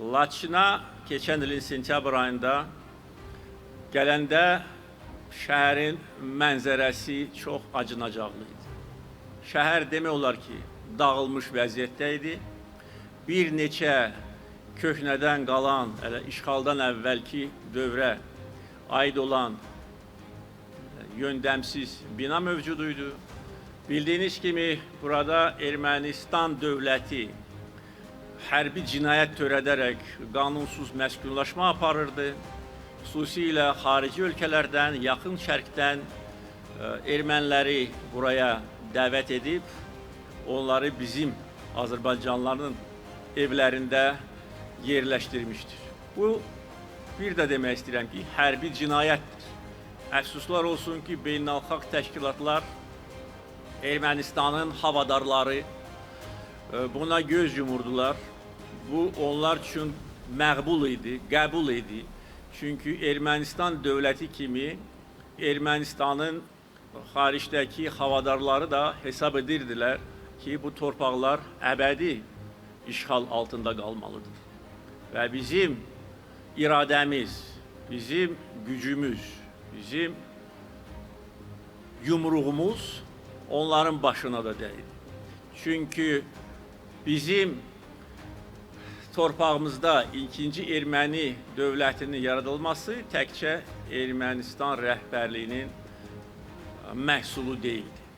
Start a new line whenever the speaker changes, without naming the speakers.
Laçına keçən ilin sentyabr ayında gələndə şəhərin mənzərəsi çox acınacaqlı idi. Şəhər demək olar ki, dağılmış vəziyyətdə idi. Bir neçə köhnədən qalan, elə işğaldan əvvəlki dövrə aid olan yöndəmsiz bina mövcuduydu. Bildiyiniz kimi burada Ermənistan dövləti hərbi cinayət törədərək qanunsuz məskunlaşma aparırdı. Xüsusilə xarici ölkələrdən, yaxın şərqdən e, erməniləri buraya dəvət edib onları bizim Azərbaycanlıların evlərində yerləşdirmişdir. Bu bir də demək istəyirəm ki, hərbi cinayətdir. Əfsuslar olsun ki, beynəlxalq təşkilatlar Ermənistanın havadarları buna göz yumurdular. Bu onlar üçün məqbul idi, qəbul idi. Çünki Ermənistan dövləti kimi Ermənistanın xaricdəki havadarları da hesab edirdilər ki, bu torpaqlar əbədi işğal altında qalmalıdır. Və bizim iradəmiz, bizim gücümüz, bizim yumruğumuz onların başına da dəydi. Çünki bizim torpağımızda ikinci erməni dövlətinin yaradılması təkcə Ermənistan rəhbərliyinin məhsulu deyildi.